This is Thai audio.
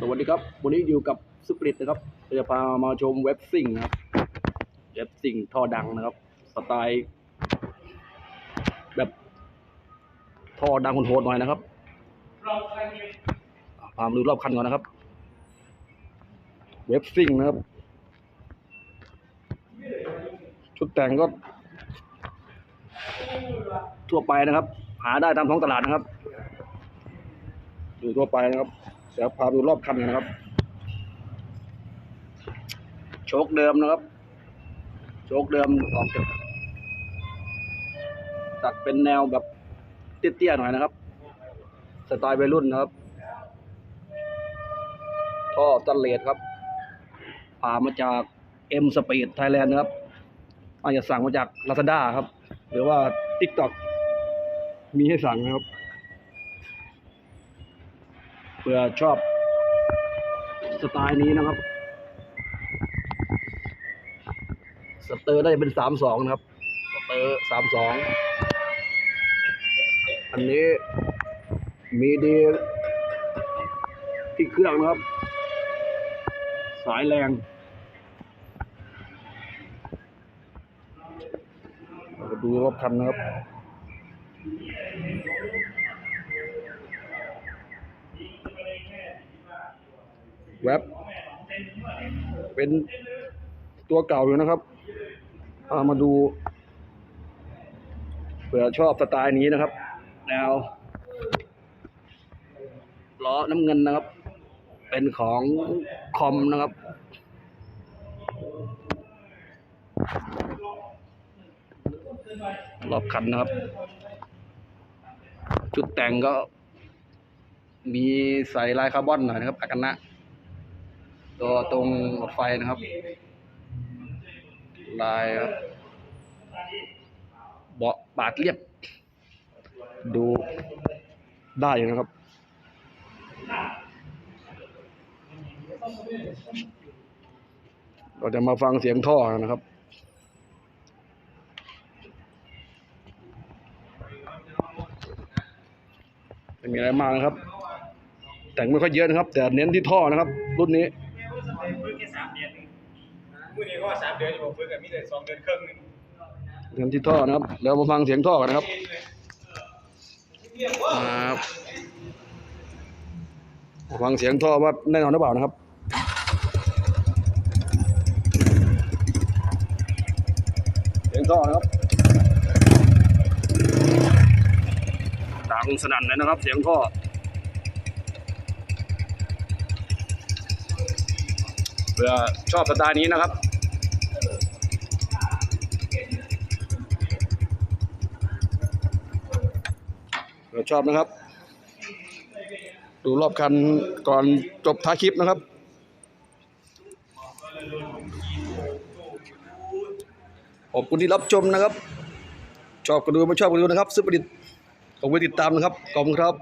สวัสดีครับ วันนี้อยู่กับสปริตนะครับจะพามาชมเว็บซิ่งนะครับเว็บซิ่งท่อดังนะครับ สไตล์ แบบท่อดังคนโหดหน่อยนะครับพามาดูรอบคันก่อนนะครับ เว็บซิ่งนะครับ ชุดแต่งก็ ทั่วไปนะครับ หาได้ตามท้องตลาดนะครับ อยู่ทั่วไปนะครับ เดี๋ยวพาดูรอบคันกันนะครับ โชคเดิมนะครับ โชคเดิมออกจากตัดเป็นแนวแบบเตี้ยๆหน่อยนะครับ สไตล์วัยรุ่นนะครับ ท่อสแตันเลสครับพามาจาก M Speed Thailand นะครับ อาจจะสั่งมาจาก Lazada ครับ หรือว่า TikTok มีให้สั่งนะครับ เผื่อชอบสไตล์นี้นะครับ สเตอร์ได้เป็นสามสองนะครับ สเตอร์สามสองอันนี้มีดีที่เครื่องนะครับ สายแรงดูรอบคันนะครับ แว็บเป็นตัวเก่าอยู่นะครับามาดูเผื่อชอบสไตล์นี้นะครับ แนวล้อน้ำเงินนะครับ เป็นของคอมนะครับ รอบคันนะครับจุดแต่งก็มีใส่ลายคาร์บอนหน่อยนะครับอากันนะ ตัวตรงไฟนะครับ ลายครับเบาะบาดเรียบ ดูได้อยู่นะครับ เราจะมาฟังเสียงท่อนะครับไม่มีอะไรมากนะครับ แต่งไม่ค่อยเยอะนะครับ แต่เน้นที่ท่อนะครับ รุ่นนี้ ฝึกแค่สามเดือนเอง มื่อนี้ก็ว่าสามเดือนอยู่ผมฝึกกับมีแต่สองเดือนครึ่งหนึงเน้นที่ท่อนะครับ เดี๋ยวมาฟังเสียงท่อกันนะครับครับมาฟังเสียงท่อว่าแน่นอนหรือเปล่านะครับ เสียงท่อนะครับ ดังสนั่นเลยนะครับ เสียงท่อ เผื่อชอบสไตล์นี้นะครับเผื่อชอบนะครับ ดูรอบคันก่อนจบท้ายคลิปนะครับขอบคุณที่รับชมนะครับ ชอบก็ดูไม่ชอบก็ดูนะครับซื้อประดิษฐ์ขอบคุณติดตามนะครับขอบคุณครับ